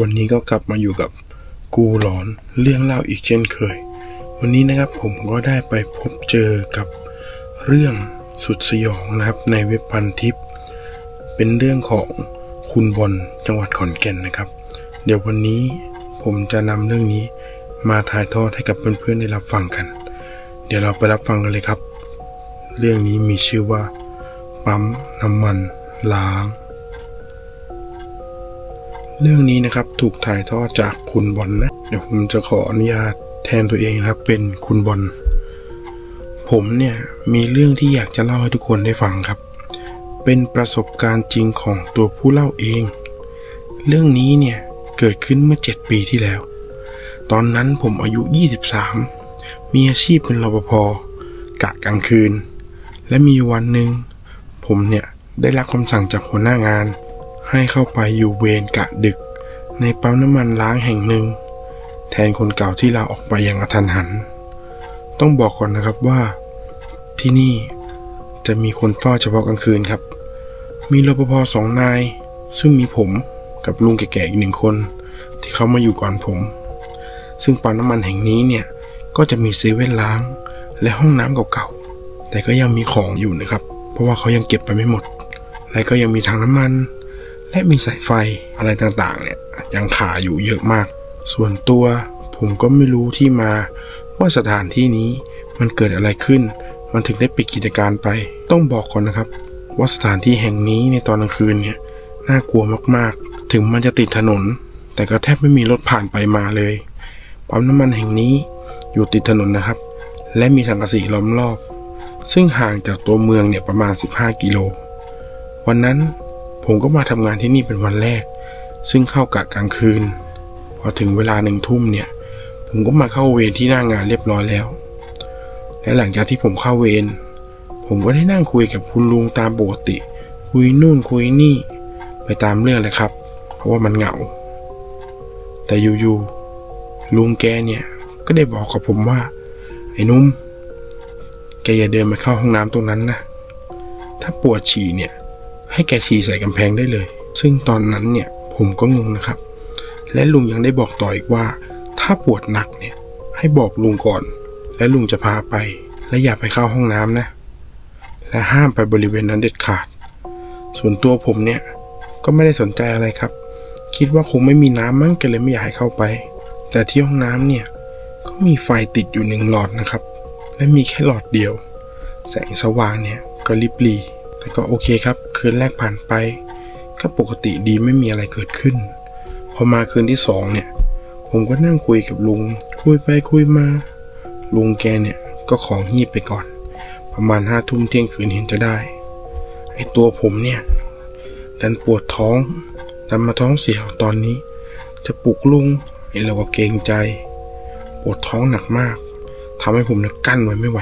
วันนี้ก็กลับมาอยู่กับกูหลอนเรื่องเล่าอีกเช่นเคย วันนี้นะครับผมก็ได้ไปพบเจอกับเรื่องสุดสยองนะครับในเว็บพันทิป เป็นเรื่องของคุณบอลจังหวัดขอนแก่นนะครับ เดี๋ยววันนี้ผมจะนำเรื่องนี้มาถ่ายทอดให้กับเพื่อนๆได้รับฟังกัน เดี๋ยวเราไปรับฟังกันเลยครับ เรื่องนี้มีชื่อว่า ปั๊มน้ำมันล้าง เรื่องนี้นะครับถูกถ่ายทอดจากคุณบอลนะ เดี๋ยวผมจะขออนุญาตแทนตัวเองนะครับ เป็นคุณบอลผมเนี่ยมีเรื่องที่อยากจะเล่าให้ทุกคนได้ฟังครับ เป็นประสบการณ์จริงของตัวผู้เล่าเอง เรื่องนี้เนี่ยเกิดขึ้นเมื่อ 7 ปีที่แล้ว ตอนนั้นผมอายุ 23 มีอาชีพเป็นรปภกะกลางคืน และมีวันหนึ่งผมเนี่ยได้รับคำสั่งจากหัวหน้างาน ให้เข้าไปอยู่เวรกะดึก ในปั๊มน้ำมันล้างแห่งหนึ่ง แทนคนเก่าที่ลาออกไปอย่างกระทันหัน ต้องบอกก่อนนะครับว่า ที่นี่จะมีคนเฝ้าเฉพาะกลางคืนครับ มีรปภสองนาย ซึ่งมีผมกับลุงแก่ๆอีกหนึ่งคน ที่เขามาอยู่ก่อนผม ซึ่งปั๊มน้ำมันแห่งนี้เนี่ยก็จะมีเซเว่นล้าง และห้องน้ำเก่าๆแต่ก็ยังมีของอยู่นะครับ เพราะว่าเขายังเก็บไปไม่หมด และก็ยังมีถังน้ำมัน และมีสายไฟอะไรต่างๆ เนี่ยยังขาอยู่เยอะมาก ส่วนตัวผมก็ไม่รู้ที่มาว่าสถานที่นี้มันเกิดอะไรขึ้น มันถึงได้ปิดกิจการไป ต้องบอกก่อนนะครับ ว่าสถานที่แห่งนี้ในตอนกลางคืนเนี่ยน่ากลัวมากๆ ถึงมันจะติดถนน แต่ก็แทบไม่มีรถผ่านไปมาเลยปั๊มน้ำมันแห่งนี้อยู่ติดถนนนะครับ และมีสังกะสีล้อมรอบ ซึ่งห่างจากตัวเมืองเนี่ยประมาณ 15 กิโล วันนั้น ผมก็มาทำงานที่นี่เป็นวันแรก ซึ่งเข้ากะกลางคืน พอถึงเวลาหนึ่งทุ่มเนี่ย ผมก็มาเข้าเวรที่หน้างานเรียบร้อยแล้ว และหลังจากที่ผมเข้าเวรผมก็ได้นั่งคุยกับคุณลุงตามปกติ คุยนู่นคุยนี่ ไปตามเรื่องเลยครับ เพราะว่ามันเหงา แต่อยู่ๆลุงแกเนี่ยก็ได้บอกกับผมว่า ไอ้นุ่มแกอย่าเดินมาเข้าห้องน้ำตรงนั้นนะถ้าปวดฉี่เนี่ย ให้แกฉี่ใส่กำแพงได้เลย ซึ่งตอนนั้นเนี่ยผมก็งงนะครับ และลุงยังได้บอกต่ออีกว่า ถ้าปวดหนักเนี่ยให้บอกลุงก่อน และลุงจะพาไป และอย่าไปเข้าห้องน้ำนะ และห้ามไปบริเวณนั้นเด็ดขาด ส่วนตัวผมเนี่ยก็ไม่ได้สนใจอะไรครับ คิดว่าคงไม่มีน้ำมั้งก็เลยไม่อยากให้เข้าไป แต่ที่ห้องน้ำเนี่ยก็มีไฟติดอยู่หนึ่งหลอดนะครับ และมีแค่หลอดเดียว แสงสว่างเนี่ยก็ริบหรี่ แต่ก็โอเคครับ คืนแรกผ่านไป ก็ปกติดีไม่มีอะไรเกิดขึ้น พอมาคืนที่สองเนี่ย ผมก็นั่งคุยกับลุง คุยไปคุยมา ลุงแกเนี่ยก็ของหีบไปก่อน ประมาณห้าทุ่มเที่ยงคืนเห็นจะได้ ไอตัวผมเนี่ย ดันปวดท้อง ดันมาท้องเสียตอนนี้ จะปลุกลุงไอเราก็เกรงใจ ปวดท้องหนักมากทำให้ผมเนี่ยกั้นไว้ไม่ไหว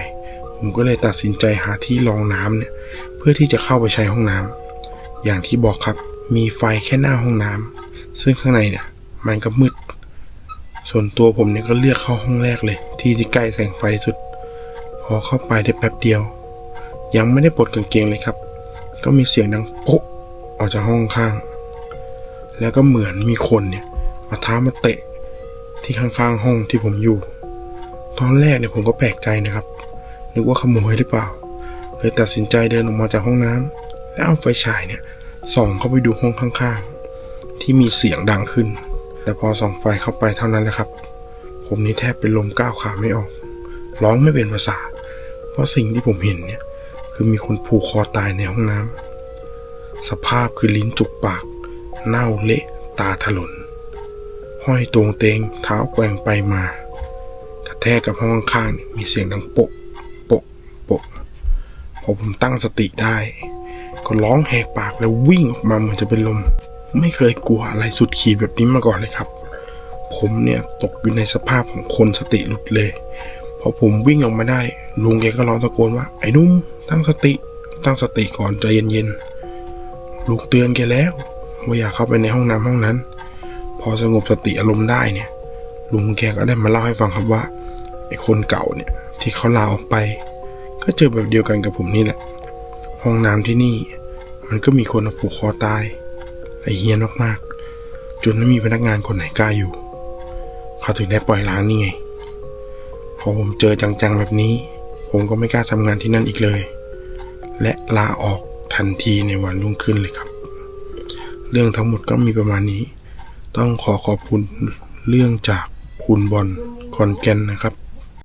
ผมก็เลยตัดสินใจหาที่รองน้ำเนี่ยเพื่อที่จะเข้าไปใช้ห้องน้ำอย่างที่บอกครับมีไฟแค่หน้าห้องน้ำซึ่งข้างในเนี่ยมันก็มืด ส่วนตัวผมเนี่ยก็เลือกเข้าห้องแรกเลย ที่ที่ใกล้แสงไฟสุด พอเข้าไปได้แป๊บเดียว ยังไม่ได้ปลดกางเกงเลยครับ ก็มีเสียงดังโป๊ะออกจากห้องข้าง แล้วก็เหมือนมีคนเนี่ยเอาเท้ามาเตะที่ข้างๆห้องที่ผมอยู่ ตอนแรกเนี่ยผมก็แปลกใจนะครับ นึกว่าขโมยหรือเปล่า เลยตัดสินใจเดินออกมาจากห้องน้ำแล้วเอาไฟฉายเนี่ยส่องเข้าไปดูห้องข้างๆ ที่มีเสียงดังขึ้น แต่พอส่องไฟเข้าไปเท่านั้นแหละครับ ผมนี่แทบเป็นลมก้าวขาไม่ออก ร้องไม่เป็นภาษา เพราะสิ่งที่ผมเห็นเนี่ย คือมีคนผูกคอตายในห้องน้ำสภาพคือลิ้นจุกปาก เน่าเละตาถลน ห้อยตรงเตงเท้าแกว่งไปมา กระแทกกับห้องข้างๆมีเสียงดังโปะะพอผมตั้งสติได้ ก็ร้องแหกปากแล้ววิ่งออกมาเหมือนจะเป็นลม ไม่เคยกลัวอะไรสุดขีดแบบนี้มาก่อนเลยครับ ผมเนี่ยตกอยู่ในสภาพของคนสติหลุดเลยพอผมวิ่งออกมาได้ ลุงแกก็ร้องตะโกนว่าไอ้นุ่มตั้งสติ ตั้งสติก่อนใจเย็นๆลุงเตือนแกแล้วว่าอย่าเข้าไปในห้องน้ำห้องนั้น พอสงบสติอารมณ์ได้เนี่ยลุงแกก็ได้มาเล่าให้ฟังครับว่าไอ้คนเก่าเนี่ยที่เขาลาออกไป ก็เจอแบบเดียวกันกับผมนี่แหละ ห้องน้ำที่นี่ มันก็มีคนเอาผูกคอตายไอเฮียนมากๆ จนไม่มีพนักงานคนไหนกล้าอยู่ เขาถึงได้ปล่อยล้างนี่ไง พอผมเจอจังๆแบบนี้ ผมก็ไม่กล้าทำงานที่นั่นอีกเลย และลาออกทันทีในวันรุ่งขึ้นเลยครับ เรื่องทั้งหมดก็มีประมาณนี้ ต้องขอขอบคุณเรื่องจากคุณบอลคอนแกนนะครับ